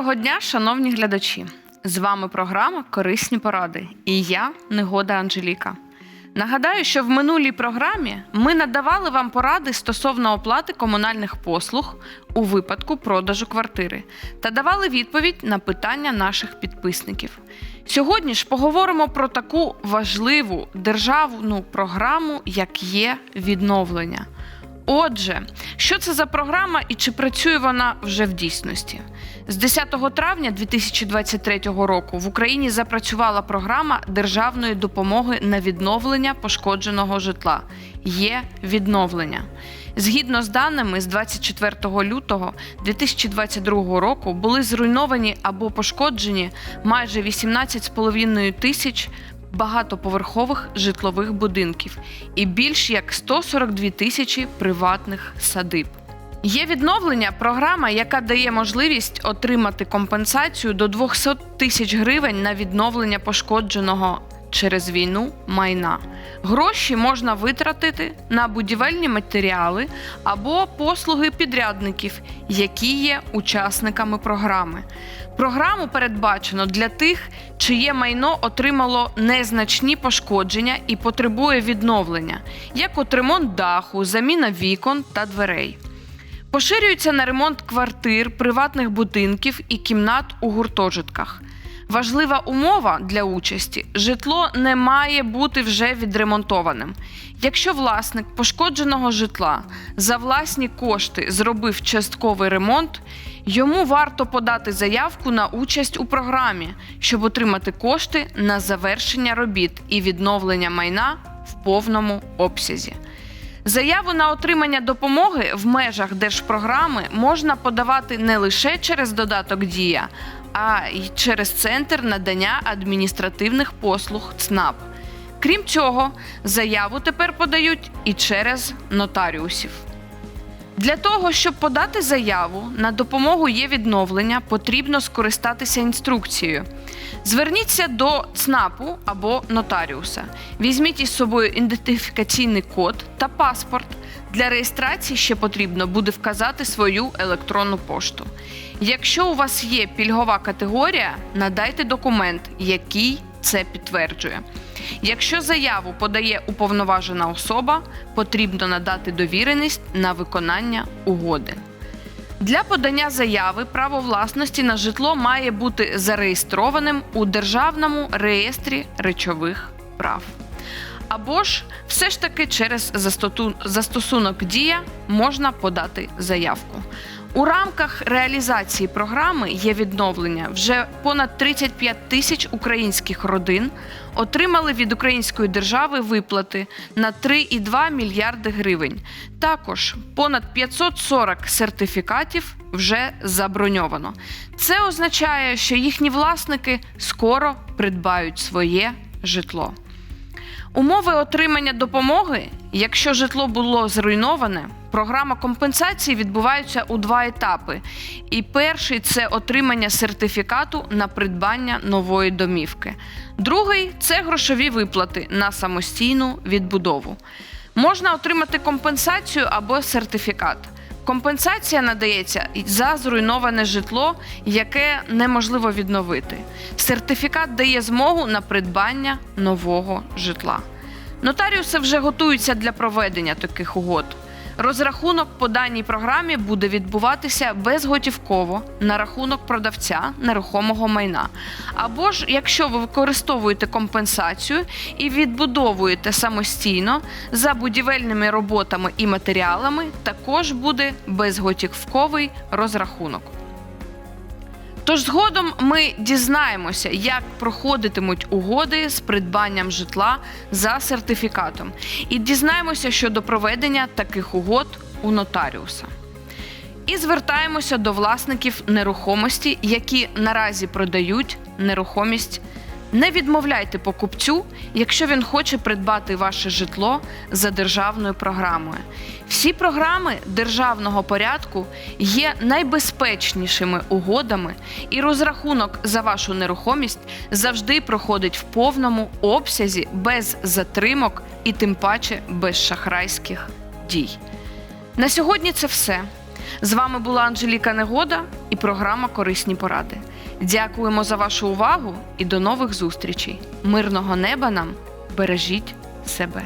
Доброго дня, шановні глядачі! З вами програма Корисні поради і я, Негода Анжеліка. Нагадаю, що в минулій програмі ми надавали вам поради стосовно оплати комунальних послуг у випадку продажу квартири та давали відповідь на питання наших підписників. Сьогодні ж поговоримо про таку важливу державну програму, як є відновлення. Отже, що це за програма і чи працює вона вже в дійсності? З 10 травня 2023 року в Україні запрацювала програма державної допомоги на відновлення пошкодженого житла. Є відновлення. Згідно з даними з 24 лютого 2022 року були зруйновані або пошкоджені майже 18,5 тисяч багатоповерхових житлових будинків і більш як 142 тисячі приватних садиб. Є відновлення програма, яка дає можливість отримати компенсацію до 200 тисяч гривень на відновлення пошкодженого через війну майна. Гроші можна витратити на будівельні матеріали або послуги підрядників, які є учасниками програми. Програму передбачено для тих, чиє майно отримало незначні пошкодження і потребує відновлення, як от ремонт даху, заміна вікон та дверей. Поширюється на ремонт квартир, приватних будинків і кімнат у гуртожитках. Важлива умова для участі: житло не має бути вже відремонтованим. Якщо власник пошкодженого житла за власні кошти зробив частковий ремонт, йому варто подати заявку на участь у програмі, щоб отримати кошти на завершення робіт і відновлення майна в повному обсязі. Заяву на отримання допомоги в межах держпрограми можна подавати не лише через додаток Дія, а й через центр надання адміністративних послуг ЦНАП. Крім цього, заяву тепер подають і через нотаріусів. Для того, щоб подати заяву на допомогу є відновлення, потрібно скористатися інструкцією. Зверніться до ЦНАПу або нотаріуса. Візьміть із собою ідентифікаційний код та паспорт. Для реєстрації ще потрібно буде вказати свою електронну пошту. Якщо у вас є пільгова категорія, надайте документ, який це підтверджує. Якщо заяву подає уповноважена особа, потрібно надати довіреність на виконання угоди. Для подання заяви право власності на житло має бути зареєстрованим у Державному реєстрі речових прав. Або ж все ж таки через застосунок Дія можна подати заявку. У рамках реалізації програми є відновлення. Вже понад 35 тисяч українських родин отримали від української держави виплати на 3,2 мільярди гривень. Також понад 540 сертифікатів вже заброньовано. Це означає, що їхні власники скоро придбають своє житло. Умови отримання допомоги, якщо житло було зруйноване, програма компенсації відбувається у два етапи. І перший це отримання сертифікату на придбання нової домівки. Другий це грошові виплати на самостійну відбудову. Можна отримати компенсацію або сертифікат. Компенсація надається за зруйноване житло, яке неможливо відновити. Сертифікат дає змогу на придбання нового житла. Нотаріуси вже готуються для проведення таких угод. Розрахунок по даній програмі буде відбуватися безготівково на рахунок продавця нерухомого майна. Або ж, якщо ви використовуєте компенсацію і відбудовуєте самостійно за будівельними роботами і матеріалами, також буде безготівковий розрахунок. Тож згодом ми дізнаємося, як проходитимуть угоди з придбанням житла за сертифікатом, і дізнаємося щодо проведення таких угод у нотаріуса. І звертаємося до власників нерухомості, які наразі продають нерухомість. Не відмовляйте покупцю, якщо він хоче придбати ваше житло за державною програмою. Всі програми державного порядку є найбезпечнішими угодами, і розрахунок за вашу нерухомість завжди проходить в повному обсязі без затримок і тим паче без шахрайських дій. На сьогодні це все. З вами була Анжеліка Негода і програма Корисні поради. Дякуємо за вашу увагу і до нових зустрічей. Мирного неба нам бережіть себе.